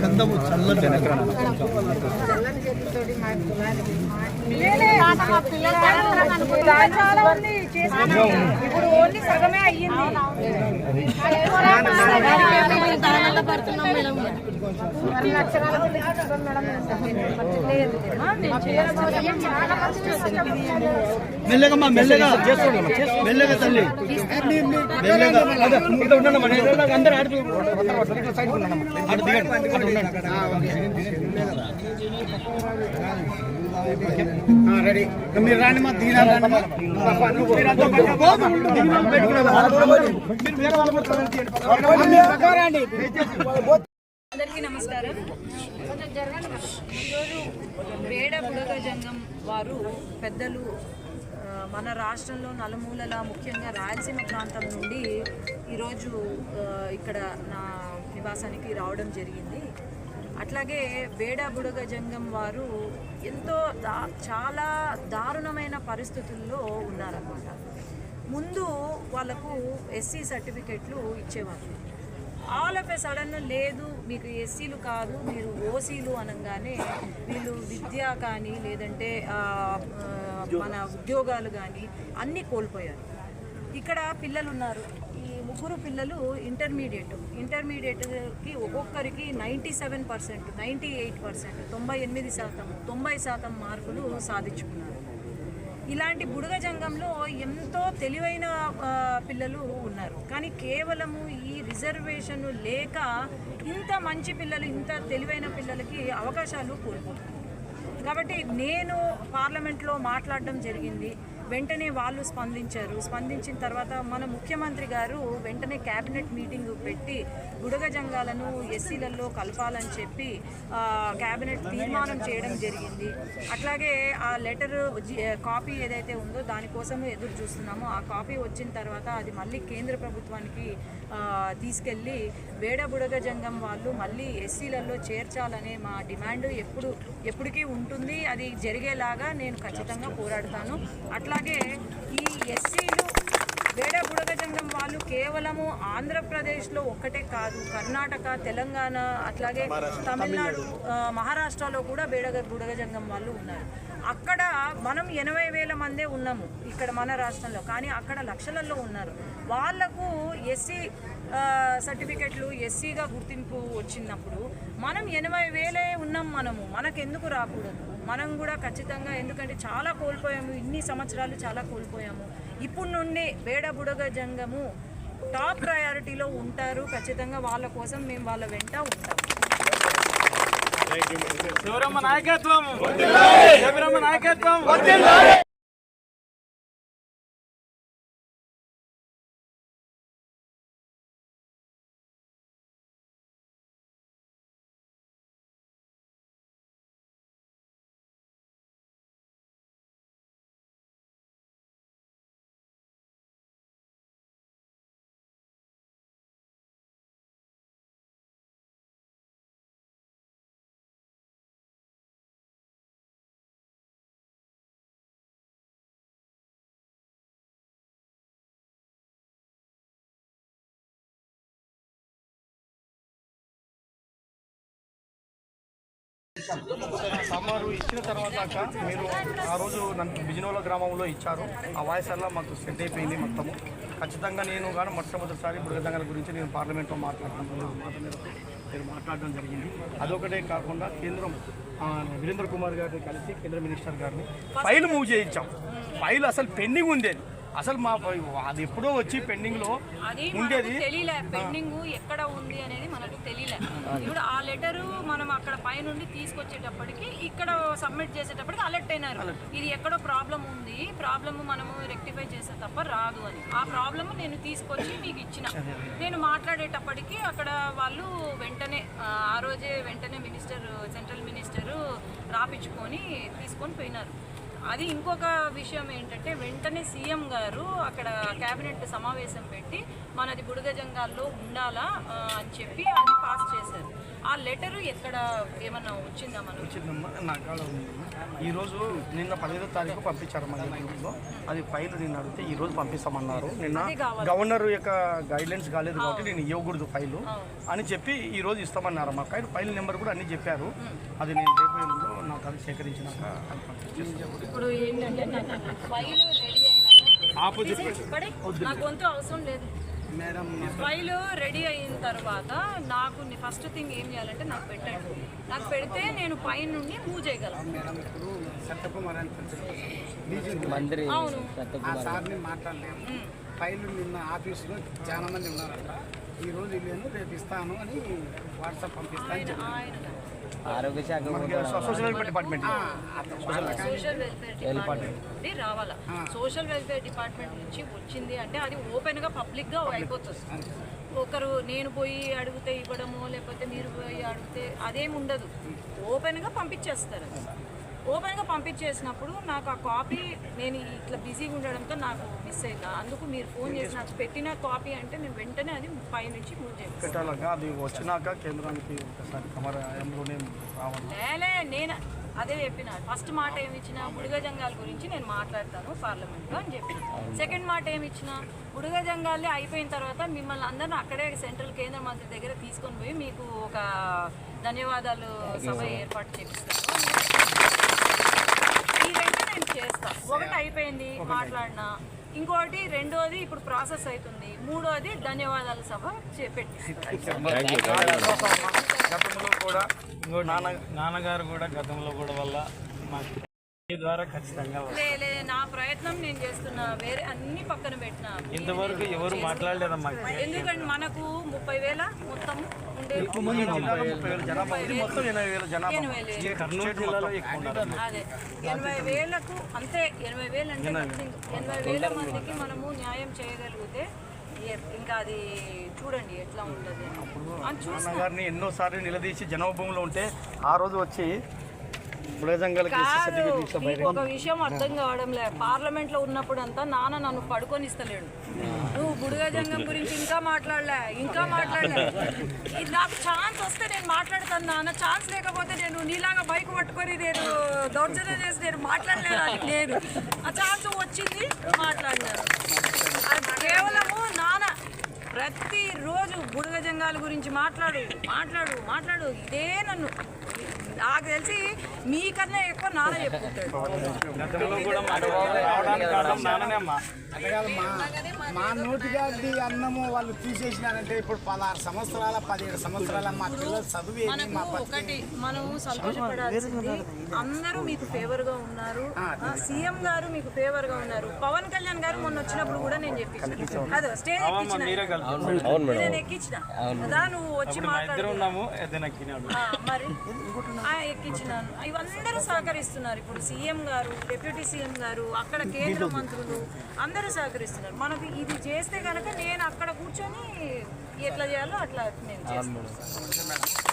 కందము చల్లటి ఇప్పుడు ఓన్లీ సగమే అయ్యింది. మెల్లగమ్మా మెల్లగా మెల్లగా. తల్లి. మెల్లగా. అందరూ ఆడుతూ అటు దిగండి అటు ఉండండి. రెడీ మీరు రాండి మా దీనా రాండి అందరికీ నమస్కారం ఈరోజు వేడ బుడగ జంగం వారు పెద్దలు మన రాష్ట్రంలో నలుమూలల ముఖ్యంగా రాయలసీమ ప్రాంతం నుండి ఈరోజు ఇక్కడ నా నివాసానికి రావడం జరిగింది. అట్లాగే బేడాబుడగ జంగం వారు ఎంతో దా చాలా దారుణమైన పరిస్థితుల్లో ఉన్నారనమాట ముందు వాళ్ళకు ఎస్సీ సర్టిఫికెట్లు ఇచ్చేవారు ఆల్ ఆఫ్ ఎ సడన్ లేదు మీకు ఎస్సీలు కాదు మీరు ఓసీలు అనగానే వీళ్ళు విద్య కానీ లేదంటే మన ఉద్యోగాలు కానీ అన్నీ కోల్పోయారు. ఇక్కడ పిల్లలు ఉన్నారు ఈ ముగ్గురు పిల్లలు ఇంటర్మీడియట్. ఇంటర్మీడియట్కి ఒక్కొక్కరికి ninety seven percent ninety eight percent తొంభై ఎనిమిది శాతం తొంభై శాతం మార్కులు సాధించుకున్నారు. ఇలాంటి బుడగ జంగంలో ఎంతో తెలివైన పిల్లలు ఉన్నారు. కానీ కేవలము ఈ రిజర్వేషన్ లేక ఇంత మంచి పిల్లలు ఇంత తెలివైన పిల్లలకి అవకాశాలు కోల్పోతున్నారు. కాబట్టి నేను పార్లమెంట్లో మాట్లాడడం జరిగింది. వెంటనే వాళ్ళు స్పందించారు. స్పందించిన తర్వాత మన ముఖ్యమంత్రి గారు వెంటనే క్యాబినెట్ మీటింగ్ పెట్టి బుడగ జంగాలను ఎస్సీలలో కలపాలని చెప్పి క్యాబినెట్ తీర్మానం చేయడం జరిగింది. అట్లాగే ఆ లెటర్ కాపీ ఏదైతే ఉందో దానికోసం ఎదురు చూస్తున్నామో. ఆ కాపీ వచ్చిన తర్వాత అది మళ్ళీ కేంద్ర ప్రభుత్వానికి తీసుకెళ్ళి వేడ బుడగ జంగం వాళ్ళు మళ్ళీ ఎస్సీలలో చేర్చాలనే మా డిమాండ్ ఎప్పుడు ఎప్పటికీ ఉంటుంది. అది జరిగేలాగా నేను ఖచ్చితంగా పోరాడతాను. అట్లాగే ఈ ఎస్సీలు వేడ బుడగ జంగం వాళ్ళు కేవలము ఆంధ్రప్రదేశ్లో ఒక్కటే కాదు కర్ణాటక తెలంగాణ అట్లాగే తమిళనాడు మహారాష్ట్రలో కూడా బేడగ బుడగ జంగం వాళ్ళు ఉన్నారు. అక్కడ మనం ఎనభై వేల మందే ఉన్నాము ఇక్కడ మన రాష్ట్రంలో కానీ అక్కడ లక్షలలో ఉన్నారు. వాళ్ళకు ఎస్సీ సర్టిఫికెట్లు ఎస్సీగా గుర్తింపు వచ్చినప్పుడు మనం ఎనభై వేలే ఉన్నాం మనము మనకెందుకు రాకూడదు? మనం కూడా ఖచ్చితంగా ఎందుకంటే చాలా కోల్పోయాము ఇన్ని సంవత్సరాలు చాలా కోల్పోయాము. ఇప్పుడు నుండి బేడ బుడగ జంగము టాప్ ప్రయారిటీలో ఉంటారు. ఖచ్చితంగా వాళ్ళ కోసం మేము వాళ్ళ వెంట ఉంటాము శివరమ్మ నాయకత్వం! శివరమ్మ నాయకత్వం! సమ్మరు ఇచ్చిన తర్వాత మీరు ఆ రోజు నన్ను బిజినోల గ్రామంలో ఇచ్చారు. ఆ వాయిస్ అలా మాకు సెట్ అయిపోయింది మొత్తము. ఖచ్చితంగా నేను కానీ మొట్టమొదటిసారి బుడగదంగల గురించి నేను పార్లమెంట్లో మాట్లాడుతున్నాను మాట మేరకు మాట్లాడడం జరిగింది. అదొకటే కాకుండా కేంద్రం వీరేంద్ర కుమార్ గారిని కలిసి కేంద్ర మినిస్టర్ గారిని ఫైల్ మూవ్ చేయించాం. ఫైల్ అసలు పెండింగ్ ఉంది అసలు మా అది ఎప్పుడో వచ్చి పెండింగ్లో అది ఉండేది. తెలియలే. పెండింగ్ ఎక్కడ ఉంది అనేది మనకు తెలియలే. ఇప్పుడు ఆ లెటర్ మనం అక్కడ పైనుండి తీసుకొచ్చేటప్పటికి ఇక్కడ సబ్మిట్ చేసేటప్పటికి అలర్ట్ అయినారు. ఇది ఎక్కడో ప్రాబ్లం ఉంది. ప్రాబ్లమ్ మనము రెక్టిఫై చేసే తప్ప రాదు అని. ఆ ప్రాబ్లమ్ నేను తీసుకొచ్చి మీకు ఇచ్చిన. నేను మాట్లాడేటప్పటికి అక్కడ వాళ్ళు వెంటనే ఆ, ఆ రోజే వెంటనే మినిస్టర్ సెంట్రల్ మినిస్టర్ రాపించుకొని తీసుకొని పోయినారు. అది ఇంకొక విషయం ఏంటంటే వెంటనే సీఎం గారు అక్కడ కేబినెట్ సమావేశం పెట్టి మనది బుడగ జంగాల్లో ఉండాలా అని చెప్పి అది పాస్ చేశారు. ఆ లెటర్ ఎక్కడ ఏమన్నా వచ్చిందా మనకు? వచ్చిందమ్మా నా కాడ ఉందమ్మా ఈరోజు నిన్న పదిహేదో తారీఖు పంపించారు మా ఇంట్లో అది ఫైల్ నిన్న అడిగితే ఈ రోజు పంపిస్తామన్నారు. నిన్న. గవర్నర్ యొక్క గైడ్లైన్స్ కాలేదు కాబట్టి నేను ఇవ్వకూడదు ఫైల్. అని చెప్పి ఈ రోజు ఇస్తామన్నారు మా ఫైల్ ఫైల్ నెంబర్ కూడా అన్ని చెప్పారు. అది నేను రేపు నాకు అది పంపించేస్తాను. ఇప్పుడు ఏంటంటే నాకు ఫైల్ రెడీ అయినా పడే. నా గొంతు అవసరం లేదు. మేడం ఫైల్ రెడీ అయిన తర్వాత నాకు ఫస్ట్ థింగ్ ఏం చేయాలంటే నాకు పెట్టండి. నాకు పెడితే నేను పైన నుండి మూవ్ చేయగలను. అవును. ఆ సార్ని మాట్లాడలేము. ఫైల్ నిన్న ఆఫీసులో చాలా మంది ఉన్నారంట. ఈ రోజు నేను రేపు ఇస్తాను అని వాట్సాప్ పంపిస్తాను ఆరోగ్య శాఖ social welfare department social welfare రావాలా? సోషల్ వెల్ఫేర్ డిపార్ట్మెంట్ నుంచి వచ్చింది అంటే అది ఓపెన్గా పబ్లిక్గా అయిపోతుంది. ఒకరు నేను పోయి అడిగితే ఇవ్వడము లేకపోతే మీరు పోయి అడిగితే అదేం ఉండదు. ఓపెన్గా పంపించేస్తారు. ఓపెన్గా పంపించేసినప్పుడు నాకు ఆ కాపీ నేను ఇట్లా బిజీగా ఉండడంతో నాకు మిస్ అయిందా. అందుకు మీరు ఫోన్ చేసి నాకు పెట్టిన కాపీ అంటే నేను వెంటనే అది పై నుంచి మూవ్ అది వచ్చినాక కేంద్రానికి నేను అదే చెప్పిన. ఫస్ట్ మాట ఏమి ఇచ్చిన? బుడిగ జంగాల గురించి నేను మాట్లాడతాను పార్లమెంట్లో అని చెప్పిన. సెకండ్ మాట ఏమి ఇచ్చిన? బుడిగ జంగాలే అయిపోయిన తర్వాత మిమ్మల్ని అందరిని అక్కడే సెంట్రల్ కేంద్ర మంత్రి దగ్గర తీసుకొని పోయి మీకు ఒక ధన్యవాదాలు సభ ఏర్పాటు చేపిస్తాను. నేను చేస్తా ఒకటి అయిపోయింది మాట్లాడినా. ఇంకోటి రెండోది ఇప్పుడు ప్రాసెస్ అవుతుంది. మూడోది ధన్యవాదాల సభ చేపెట్టి గతంలో కూడా నాన్న నాన్నగారు కూడా గతంలో కూడా వల్ల మాకు మీ ద్వారా ఖచ్చితంగా నా ప్రయత్నం నేను చేస్తున్నా. వేరే అన్ని పక్కన పెట్టిన. ఇంతవరకు ఎవరు మాట్లాడలేదమ్మా. ఎందుకంటే మనకు ముప్పై వేల మొత్తం అదే. ఎనభై వేలకు అంతే. ఎనభై వేలు అంటే. ఎనభై వేల. మందికి మనము న్యాయం చేయగలిగితే ఇంకా అది చూడండి ఎట్లా ఉంటుంది. అని చూసిన నాన్నగారిని ఎన్నోసార్లు నిలదీసి జనోభంలో ఉంటే ఆ రోజు వచ్చి ఒక విషయం అర్థం కావడం లే పార్లమెంట్లో ఉన్నప్పుడు అంతా నాన్న నన్ను పడుకొని ఇస్తలేడు నువ్వు బుడుగ జంగం గురించి ఇంకా మాట్లాడలే ఇంకా మాట్లాడలే. ఇది నాకు ఛాన్స్ వస్తే నేను మాట్లాడతాను నాన్న. ఛాన్స్ లేకపోతే నేను నీలాగా బైక్ పట్టుకొని నేను దౌర్జన్యం చేసి నేను మాట్లాడలేదు లేదు ఆ ఛాన్స్ వచ్చింది మాట్లాడినాను. అది కేవలము నాన్న ప్రతిరోజు బుడగ జంగాల గురించి మాట్లాడు మాట్లాడు మాట్లాడు. ఇదే నన్ను. నాకు తెలిసి మీకన్నా ఎక్కువ నాన్న చెప్పుకుంటాడు. మా నోటిగాడి అన్నము వాళ్ళు తీసేసినారంటే ఇప్పుడు పదహారు సంవత్సరాల పదిహేడు సంవత్సరాల మా పిల్లల చదువు ఒకటి మనం సంతోషపడాల్సింది అందరూ మీకు ఫేవర్గా ఉన్నారు. ఆ, సీఎం గారు మీకు ఫేవర్గా ఉన్నారు. పవన్ కళ్యాణ్ గారు మొన్న వచ్చినప్పుడు కూడా నేను చెప్పించిన అదే స్టేజ్ ఎక్కించిన ఎక్కించిన నువ్వు వచ్చి ఇద్దరు మాట్లాడు ఉన్నాము ఏదైనా ఎక్కినాడు. ఆ, మరి? ఎక్కించినాను. ఇవందరూ సహకరిస్తున్నారు. ఇప్పుడు సీఎం గారు డిప్యూటీ సీఎం గారు అక్కడ కేంద్ర మంత్రులు అందరూ సహకరిస్తున్నారు. మనకు ఇది చేస్తే కనుక నేను అక్కడ కూర్చొని ఎట్లా చేయాలో అట్లా నేను చేస్తాను